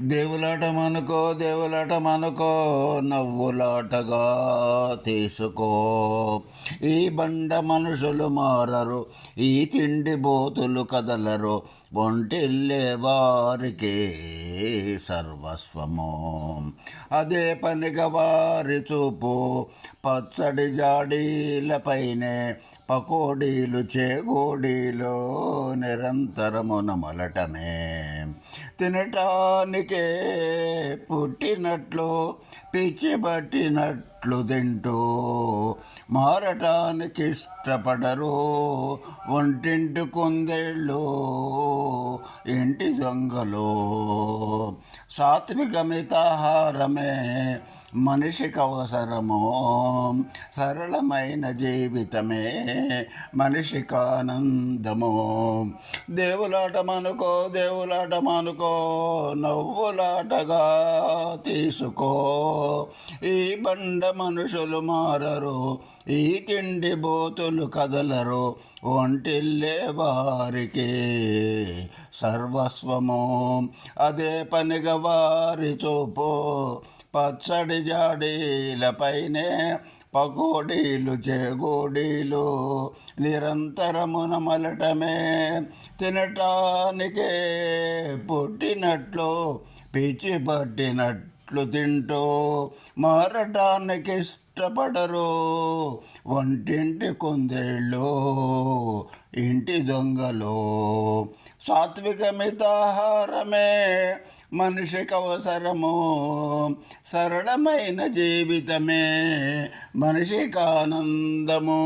దేవులాట మనుకో దేవులాట మనుకో నవ్వులాటగా తీసుకో. ఈ బండ మనుషులు మారరు ఈ తిండి బోతులు కదలరు ఒంటిల్లే వారికి సర్వస్వము. అదే పనిగా వారి చూపు పచ్చడి జాడీలపైనే పకోడీలు చేగోడీలు నిరంతరము నమలటమే. తినటానికే పుట్టినట్లు పిచ్చి పట్టినట్లు తింటూ మారటానికి ఇష్టపడరు ఒంటింటి కుందేళ్ళు ఇంటి దొంగలు. సాత్విక మితాహారమే మనిషికి అవసరము సరళమైన జీవితమే మనిషికి ఆనందము దేవులాట మనుకో దేవులాట మనుకో నవ్వులాటగా తీసుకో. ఈ బండ మనుషులు మారరు ఈ తిండి బోతులు కదలరు ఒంటిల్లే వారికి సర్వస్వము. అదే పనిగా వారి చూపు పచ్చడి జాడీలపైనే పకోడీలు చేగోడీలు నిరంతరమున మలటమే. తినటానికే పుట్టినట్లు పిచ్చి పట్టినట్లు తింటూ మారటానికి ఇష్టపడరు వంటింటి కుందేళ్ళు ఇంటి దొంగలు సాత్విక మితాహారమే మనిషికి అవసరము సరళమైన జీవితమే మనిషికి ఆనందము